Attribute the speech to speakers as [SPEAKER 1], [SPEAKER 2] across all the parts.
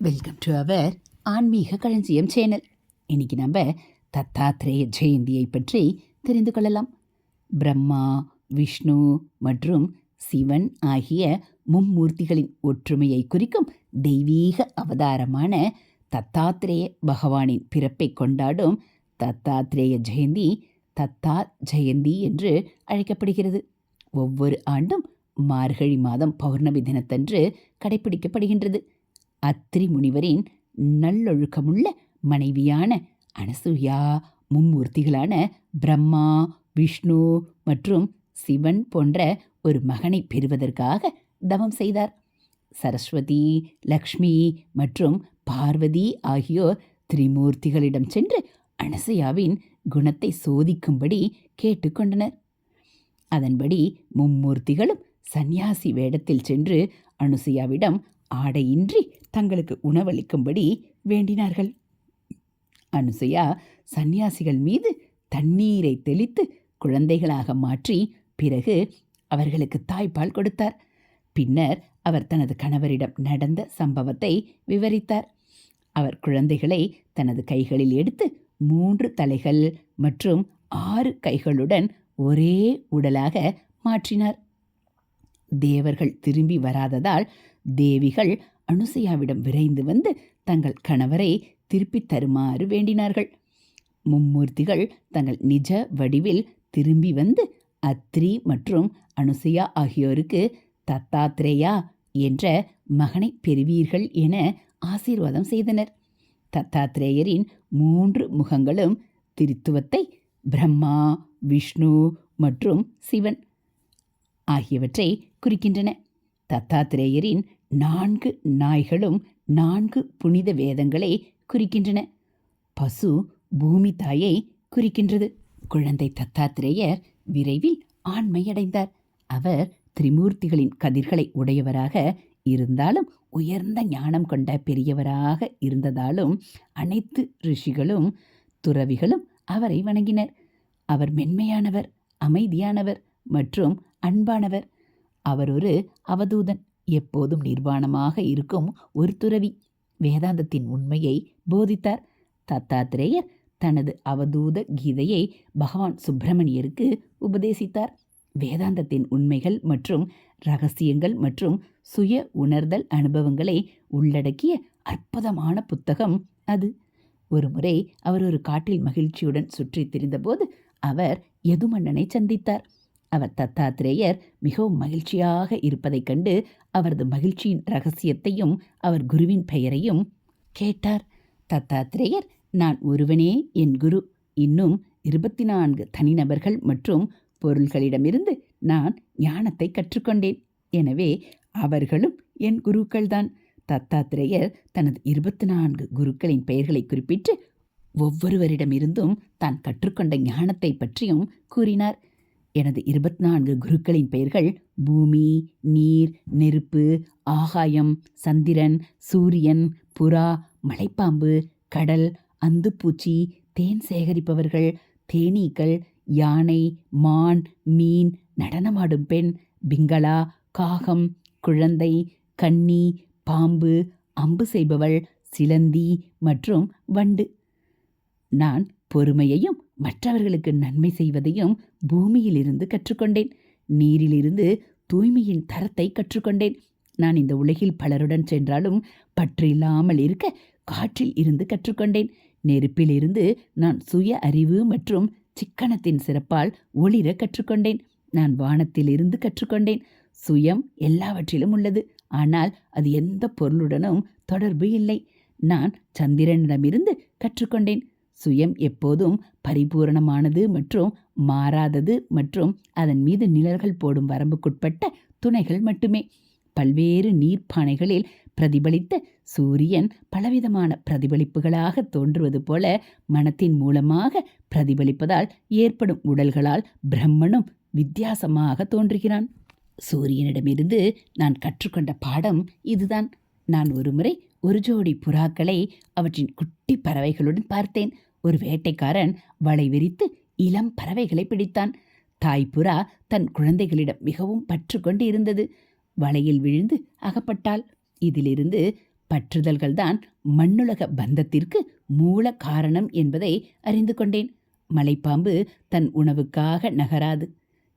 [SPEAKER 1] Welcome to our ஆன்மீக களஞ்சியம் channel இன்னைக்கு நம்ம தத்தாத்ரேய ஜெயந்தியை பற்றி தெரிந்து கொள்ளலாம். பிரம்மா விஷ்ணு மற்றும் சிவன் ஆகிய மும்மூர்த்திகளின் ஒற்றுமையை குறிக்கும் தெய்வீக அவதாரமான தத்தாத்ரேய பகவானின் பிறப்பை கொண்டாடும் தத்தாத்ரேய ஜெயந்தி தத்தா ஜெயந்தி என்று அழைக்கப்படுகிறது. ஒவ்வொரு ஆண்டும் மார்கழி மாதம் பௌர்ணமி தினத்தன்று கடைபிடிக்கப்படுகின்றது. அத்திரி முனிவரின் நல்லொழுக்கமுள்ள மனைவியான அனசூயா மும்மூர்த்திகளான பிரம்மா விஷ்ணு மற்றும் சிவன் போன்ற ஒரு மகனை பெறுவதற்காக தவம் செய்தார். சரஸ்வதி லக்ஷ்மி மற்றும் பார்வதி ஆகியோர் திரிமூர்த்திகளிடம் சென்று அனசையாவின் குணத்தை சோதிக்கும்படி கேட்டுக்கொண்டனர் அதன்படி மும்மூர்த்திகளும் சந்நியாசி வேடத்தில் சென்று அனுசையாவிடம் ஆடையின்றி தங்களுக்கு உணவளிக்கும்படி வேண்டினார்கள். அனுசையா சந்நியாசிகள் மீது தண்ணீரை தெளித்து குழந்தைகளாக மாற்றி பிறகு அவர்களுக்கு தாய்ப்பால் கொடுத்தார். பின்னர் அவர் தனது கணவரிடம் நடந்த சம்பவத்தை விவரித்தார். அவர் குழந்தைகளை தனது கைகளில் எடுத்து மூன்று தலைகள் மற்றும் ஆறு கைகளுடன் ஒரே உடலாக மாற்றினார். தேவர்கள் திரும்பி வராததால் தேவிகள் அனுசையாவிடம் விரைந்து வந்து தங்கள் கணவரை திருப்பித் தருமாறு வேண்டினார்கள். மும்மூர்த்திகள் தங்கள் நிஜ வடிவில் திரும்பி வந்து அத்ரி மற்றும் அனுசையா ஆகியோருக்கு தத்தாத்ரேயா என்ற மகனை பெறுவீர்கள் என ஆசீர்வாதம் செய்தனர். தத்தாத்ரேயரின் மூன்று முகங்களும் திருத்துவத்தை பிரம்மா விஷ்ணு மற்றும் சிவன் ஆகியவற்றை குறிக்கின்றன. தத்தாத்திரேயரின் நான்கு நாய்களும் நான்கு புனித வேதங்களை குறிக்கின்றன. பசு பூமி தாயை குறிக்கின்றது. குழந்தை தத்தாத்திரேயர் விரைவில் ஆண்மையடைந்தார். அவர் திரிமூர்த்திகளின் கதிர்களை உடையவராக இருந்தாலும் உயர்ந்த ஞானம் கொண்ட பெரியவராக இருந்ததாலும் அனைத்து ரிஷிகளும் துறவிகளும் அவரை வணங்கினர். அவர் மென்மையானவர் அமைதியானவர் மற்றும் அன்பானவர். அவர் ஒரு அவதூதன் எப்போதும் நிர்வாணமாக இருக்கும் ஒரு துறவி. வேதாந்தத்தின் உண்மையை போதித்தார். தத்தாத்திரேயர் தனது அவதூத கீதையை பகவான் சுப்பிரமணியருக்கு உபதேசித்தார். வேதாந்தத்தின் உண்மைகள் மற்றும் ரகசியங்கள் மற்றும் சுய உணர்தல் அனுபவங்களை உள்ளடக்கிய அற்புதமான புத்தகம் அது. ஒருமுறை அவர் ஒரு காட்டில் மகிழ்ச்சியுடன் சுற்றித் திரிந்தபோது அவர் யதுமன்னனை சந்தித்தார். அவர் தத்தாத்திரேயர் மிகவும் மகிழ்ச்சியாக இருப்பதைக் கண்டு அவரது மகிழ்ச்சியின் ரகசியத்தையும் அவர் குருவின் பெயரையும் கேட்டார். தத்தாத்திரேயர் நான் ஒருவனே என் குரு. இன்னும் இருபத்தி நான்கு தனிநபர்கள் மற்றும் பொருள்களிடமிருந்து நான் ஞானத்தை கற்றுக்கொண்டேன். எனவே அவர்களும் என் குருக்கள்தான். தத்தாத்திரேயர் தனது இருபத்தி நான்கு குருக்களின் பெயர்களை குறிப்பிட்டு ஒவ்வொருவரிடமிருந்தும் தான் கற்றுக்கொண்ட ஞானத்தை பற்றியும் கூறினார். எனது இருபத்தி நான்கு குருக்களின் பெயர்கள் பூமி நீர் நெருப்பு ஆகாயம் சந்திரன் சூரியன் புறா மலைப்பாம்பு கடல் அந்துப்பூச்சி தேன் சேகரிப்பவர்கள் தேனீக்கள் யானை மான் மீன் நடனமாடும் பெண் பிங்களா காகம் குழந்தை கன்னி பாம்பு அம்பு செய்பவள் சிலந்தி மற்றும் வண்டு. நான் பொறுமையையும் மற்றவர்களுக்கு நன்மை செய்வதையும் பூமியிலிருந்து கற்றுக்கொண்டேன். நீரிலிருந்து தூய்மையின் தரத்தை கற்றுக்கொண்டேன். நான் இந்த உலகில் பலருடன் சென்றாலும் பற்றில்லாமல் இருக்க காற்றில் இருந்து கற்றுக்கொண்டேன். நெருப்பிலிருந்து நான் சுய அறிவு மற்றும் சிக்கனத்தின் சிறப்பால் ஒளிர கற்றுக்கொண்டேன். நான் வானத்திலிருந்து கற்றுக்கொண்டேன். சுயம் எல்லாவற்றிலும் உள்ளது. ஆனால் அது எந்த பொருளுடனும் தொடர்பு இல்லை. நான் சந்திரனிடமிருந்து கற்றுக்கொண்டேன். சுயம் எப்போதும் பரிபூரணமானது மற்றும் மாறாதது மற்றும் அதன் மீது நிழல்கள் போடும் வரம்புக்குட்பட்ட துணைகள் மட்டுமே. பல்வேறு நீர்ப்பானைகளில் பிரதிபலித்த சூரியன் பலவிதமான பிரதிபலிப்புகளாக தோன்றுவது போல மனத்தின் மூலமாக பிரதிபலிப்பதால் ஏற்படும் உடல்களால் பிரம்மனும் வித்தியாசமாக தோன்றுகிறான். சூரியனிடமிருந்து நான் கற்றுக்கொண்ட பாடம் இதுதான். நான் ஒருமுறை ஒரு ஜோடி புறாக்களை அவற்றின் குட்டி பறவைகளுடன் பார்த்தேன். ஒரு வேட்டைக்காரன் வலை விரித்து இளம் பறவைகளை பிடித்தான். தாய்ப்புறா தன் குழந்தைகளிடம் மிகவும் பற்று கொண்டு இருந்தது வலையில் விழுந்து அகப்பட்டாள். இதிலிருந்து பற்றுதல்கள்தான் மண்ணுலக பந்தத்திற்கு மூல காரணம் என்பதை அறிந்து கொண்டேன். மலைப்பாம்பு தன் உணவுக்காக நகராது.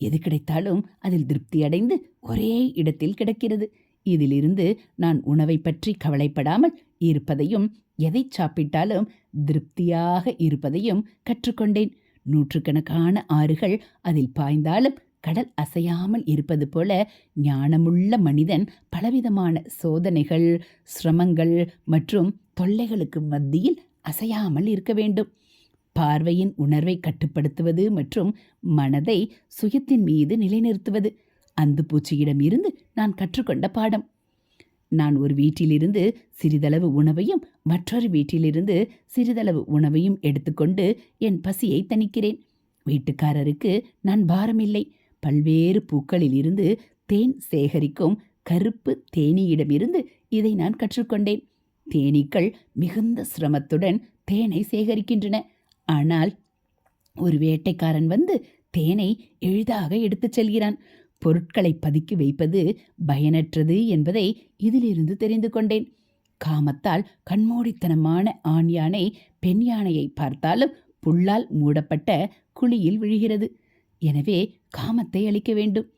[SPEAKER 1] எது கிடைத்தாலும் அதில் திருப்தியடைந்து ஒரே இடத்தில் கிடக்கிறது. இதிலிருந்து நான் உணவை பற்றி கவலைப்படாமல் இருப்பதையும் எதை சாப்பிட்டாலும் திருப்தியாக இருப்பதையும் கற்றுக்கொண்டேன். நூற்றுக்கணக்கான ஆறுகள் அதில் பாய்ந்தாலும் கடல் அசையாமல் இருப்பது போல ஞானமுள்ள மனிதன் பலவிதமான சோதனைகள் சிரமங்கள் மற்றும் தொல்லைகளுக்கு மத்தியில் அசையாமல் இருக்க வேண்டும். பார்வையின் உணர்வை கட்டுப்படுத்துவது மற்றும் மனதை சுயத்தின் மீது நிலைநிறுத்துவது. அந்த பூச்சியிடம் இருந்து நான் கற்றுக்கொண்ட பாடம். நான் ஒரு வீட்டிலிருந்து சிறிதளவு உணவையும் மற்றொரு வீட்டிலிருந்து சிறிதளவு உணவையும் எடுத்துக்கொண்டு என் பசியை தணிக்கிறேன். வீட்டுக்காரருக்கு நான் பாரமில்லை. பல்வேறு பூக்களில் இருந்து தேன் சேகரிக்கும் கருப்பு தேனீயிடமிருந்து இதை நான் கற்றுக்கொண்டேன். தேனீக்கள் மிகுந்த சிரமத்துடன் தேனை சேகரிக்கின்றன. ஆனால் ஒரு வேட்டைக்காரன் வந்து தேனை எளிதாக எடுத்துச் செல்கிறான். பொருட்களை பதுக்கி வைப்பது பயனற்றது என்பதை இதிலிருந்து தெரிந்து கொண்டேன். காமத்தால் கண்மூடித்தனமான ஆண் யானை பெண் யானையை பார்த்தாலும் புல்லால் மூடப்பட்ட குழியில் விழுகிறது. எனவே காமத்தை அளிக்க வேண்டும்.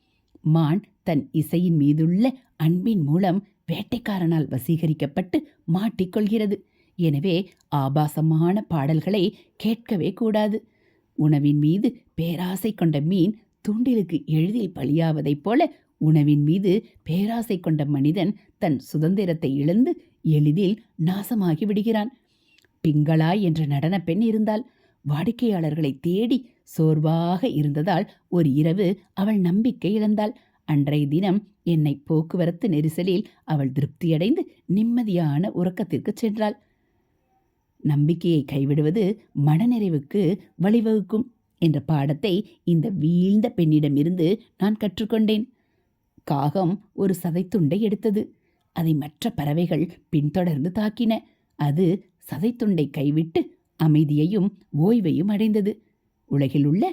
[SPEAKER 1] மான் தன் இசையின் மீதுள்ள அன்பின் மூலம் வேட்டைக்காரனால் வசீகரிக்கப்பட்டு மாட்டிக்கொள்கிறது. எனவே ஆபாசமான பாடல்களை கேட்கவே கூடாது. உணவின் மீது பேராசை கொண்ட மீன் தூண்டிலுக்கு எளிதில் பலியாவதைப் போல உணவின் மீது பேராசை கொண்ட மனிதன் தன் சுதந்திரத்தை இழந்து எளிதில் நாசமாகி விடுகிறான். பிங்களா என்ற நடனப் பெண் இருந்தால் வாடிக்கையாளர்களை தேடி சோர்வாக இருந்ததால் ஒரு இரவு அவள் நம்பிக்கை இழந்தாள். அன்றைய தினம் என்னை போக்குவரத்து நெரிசலில் அவள் திருப்தியடைந்து நிம்மதியான உறக்கத்திற்கு சென்றாள். நம்பிக்கையை கைவிடுவது மனநிறைவுக்கு வழிவகுக்கும். என்ற பாடத்தை இந்த வீழ்ந்த பெண்ணிடமிருந்து நான் கற்றுக்கொண்டேன். காகம் ஒரு சதைத்துண்டை எடுத்தது. அதை மற்ற பறவைகள் பின்தொடர்ந்து தாக்கின. அது சதைத்துண்டை கைவிட்டு அமைதியையும் ஓய்வையும் அடைந்தது. உலகில் உள்ள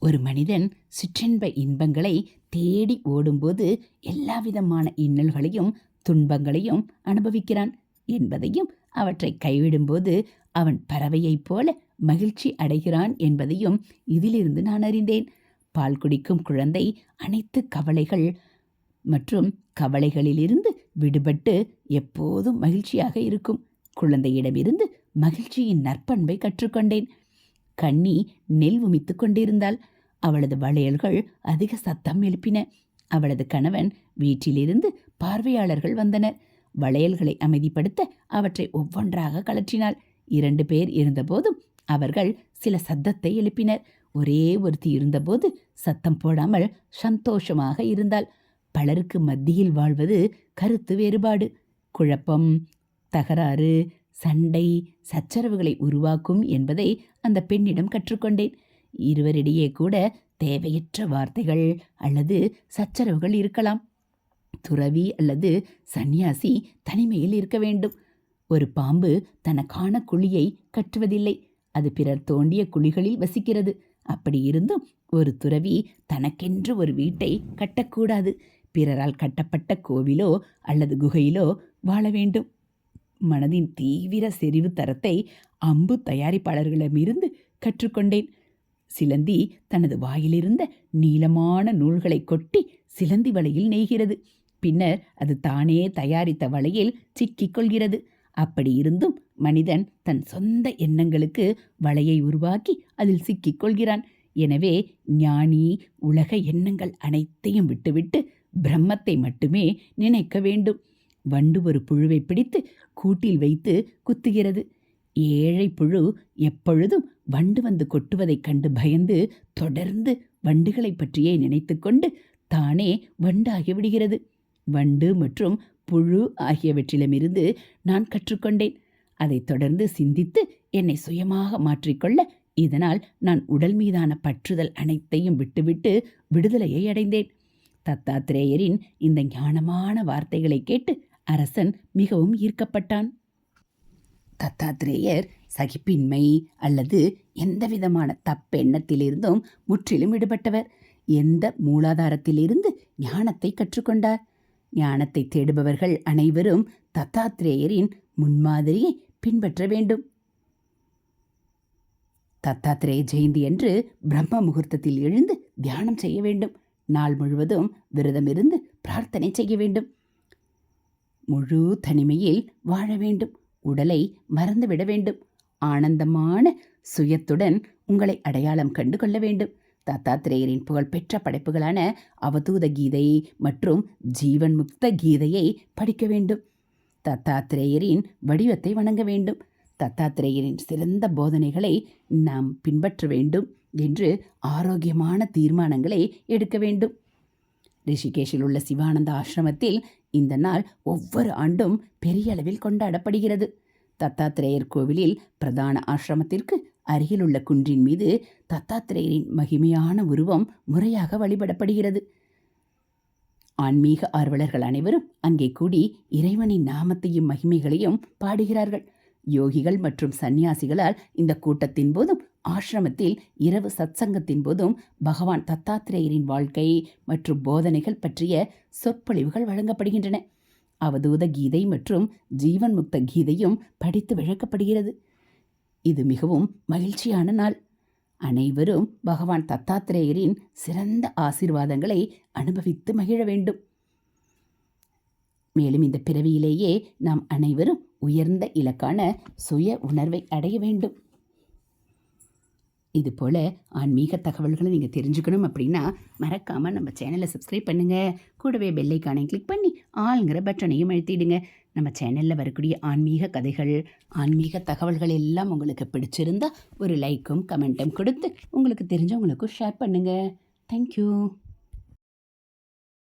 [SPEAKER 1] ஒரு மனிதன் சிற்றின்ப இன்பங்களை தேடி ஓடும்போது எல்லாவிதமான இன்னல்களையும் துன்பங்களையும் அனுபவிக்கிறான். என்பதையும் அவற்றை கைவிடும்போது அவன் பறவையைப் போல மகிழ்ச்சி அடைகிறான் என்பதையும் இதிலிருந்து நான் அறிந்தேன். பால் குடிக்கும் குழந்தை அனைத்து கவலைகள் மற்றும் கவலைகளிலிருந்து விடுபட்டு எப்போதும் மகிழ்ச்சியாக இருக்கும். குழந்தையிடமிருந்து மகிழ்ச்சியின் நற்பண்பை கற்றுக்கொண்டேன். கண்ணி நெல் உமித்து கொண்டிருந்தாள். அவளது வளையல்கள் அதிக சத்தம் எழுப்பின. அவளது கணவன் வீட்டிலிருந்து பார்வையாளர்கள் வந்தனர். வளையல்களை அமைதிப்படுத்த அவற்றை ஒவ்வொன்றாக கலற்றினாள் இரண்டு பேர் இருந்தபோதும் அவர்கள் சில சத்தத்தை எழுப்பினர். ஒரே ஒருத்தி இருந்தபோது சத்தம் போடாமல் சந்தோஷமாக இருந்தாள். பலருக்கு மத்தியில் வாழ்வது கருத்து வேறுபாடு. குழப்பம் தகராறு சண்டை சச்சரவுகளை உருவாக்கும் என்பதை அந்த பெண்ணிடம் கற்றுக்கொண்டேன். இருவரிடையே கூட தேவையற்ற வார்த்தைகள் அல்லது சச்சரவுகள் இருக்கலாம். துறவி அல்லது சந்நியாசி தனிமையில் இருக்க வேண்டும். ஒரு பாம்பு தனக்கான குழியை கட்டுவதில்லை. அது பிறர் தோண்டிய குழிகளில் வசிக்கிறது. அப்படி இருந்தும் ஒரு துறவி தனக்கென்று ஒரு வீட்டை கட்டக்கூடாது. பிறரால் கட்டப்பட்ட கோவிலோ அல்லது குகையிலோ வாழ வேண்டும். மனதின் தீவிர செறிவு தரத்தை அம்பு தயாரிப்பாளர்களிடமிருந்து கற்றுக்கொண்டேன். சிலந்தி தனது வாயிலிருந்த நீளமான நூல்களை கொட்டி சிலந்தி வலையில் நெய்கிறது. பின்னர் அது தானே தயாரித்த வலையில் சிக்கிக் கொள்கிறது. அப்படி இருந்தும் மனிதன் தன் சொந்த எண்ணங்களுக்கு வலையை உருவாக்கி அதில் சிக்கிக் கொள்கிறான். எனவே ஞானி உலக எண்ணங்கள் அனைத்தையும் விட்டுவிட்டு பிரம்மத்தை மட்டுமே நினைக்க வேண்டும். வண்டு ஒரு புழுவை பிடித்து கூட்டில் வைத்து குத்துகிறது. ஏழை புழு எப்பொழுதும் வண்டு வந்து கொட்டுவதைக் கண்டு பயந்து தொடர்ந்து வண்டுகளைப் பற்றியே நினைத்துக்கொண்டு தானே வண்டாகி விடுகிறது. வண்டு மற்றும் புழு ஆகியவற்றிலுமிருந்து நான் கற்றுக்கொண்டேன். அதைத் தொடர்ந்து சிந்தித்து என்னை சுயமாக மாற்றிக்கொள்ள இதனால் நான் உடல் மீதான பற்றுதல் அனைத்தையும் விட்டுவிட்டு விடுதலையை அடைந்தேன். தத்தாத்திரேயரின் இந்த ஞானமான வார்த்தைகளை கேட்டு அரசன் மிகவும் ஈர்க்கப்பட்டான். தத்தாத்திரேயர் சகிப்பின்மை அல்லது எந்தவிதமான தப்பெண்ணத்திலிருந்தும் முற்றிலும் விடுபட்டவர். எந்த மூலாதாரத்திலிருந்து ஞானத்தை கற்றுக்கொண்டார்? ஞானத்தை தேடுபவர்கள் அனைவரும் தத்தாத்திரேயரின் முன்மாதிரியை பின்பற்ற வேண்டும். தத்தாத்திரேய ஜெயந்தி என்று பிரம்ம முகூர்த்தத்தில் எழுந்து தியானம் செய்ய வேண்டும். நாள் முழுவதும் விரதமிருந்து பிரார்த்தனை செய்ய வேண்டும். முழு தனிமையில் வாழ வேண்டும். உடலை மறந்துவிட வேண்டும். ஆனந்தமான சுயத்துடன் உங்களை அடையாளம் கண்டு கொள்ள வேண்டும். தத்தாத்திரேயரின் புகழ்பெற்ற படைப்புகளான அவதூத கீதை மற்றும் ஜீவன் முக்த கீதையை படிக்க வேண்டும். தத்தாத்திரேயரின் வடிவத்தை வணங்க வேண்டும். தத்தாத்திரேயரின் சிறந்த போதனைகளை நாம் பின்பற்ற வேண்டும் என்று ஆரோக்கியமான தீர்மானங்களை எடுக்க வேண்டும். ரிஷிகேஷில் உள்ள சிவானந்த ஆசிரமத்தில் இந்த நாள் ஒவ்வொரு ஆண்டும் பெரிய அளவில் கொண்டாடப்படுகிறது. தத்தாத்திரேயர் கோவிலில் பிரதான ஆசிரமத்திற்கு அருகிலுள்ள குன்றின் மீது தத்தாத்திரேயரின் மகிமையான உருவம் முறையாக வழிபடப்படுகிறது. ஆன்மீக ஆர்வலர்கள் அனைவரும் அங்கே கூடி இறைவனின் நாமத்தையும் மகிமைகளையும் பாடுகிறார்கள். யோகிகள் மற்றும் சந்நியாசிகளால் இந்த கூட்டத்தின் போதும் ஆசிரமத்தில் இரவு சத்சங்கத்தின் போதும் பகவான் தத்தாத்திரேயரின் வாழ்க்கை மற்றும் போதனைகள் பற்றிய சொற்பொழிவுகள் வழங்கப்படுகின்றன. அவதூத கீதை மற்றும் ஜீவன் முக்த கீதையும் படித்து விளக்கப்படுகிறது. இது மிகவும் மகிழ்ச்சியான நாள். அனைவரும் பகவான் தத்தாத்திரேயரின் சிறந்த ஆசீர்வாதங்களை அனுபவித்து மகிழ வேண்டும். மேலும் இந்த பிறவியிலேயே நாம் அனைவரும் உயர்ந்த இலக்கான சுய உணர்வை அடைய வேண்டும். இது போல் ஆன்மீக தகவல்களை நீங்கள் தெரிஞ்சுக்கணும் அப்படின்னா மறக்காமல் நம்ம சேனலை சப்ஸ்கிரைப் பண்ணுங்கள் கூடவே பெல்லைக்கானையும் கிளிக் பண்ணி ஆளுங்கிற பட்டனையும் அழுத்திடுங்க. நம்ம சேனலில் வரக்கூடிய ஆன்மீக கதைகள் ஆன்மீக தகவல்கள் எல்லாம் உங்களுக்கு பிடிச்சிருந்தா ஒரு லைக்கும் கமெண்ட்டும் கொடுத்து உங்களுக்கு தெரிஞ்சவங்களுக்கும் ஷேர் பண்ணுங்கள் தேங்க்யூ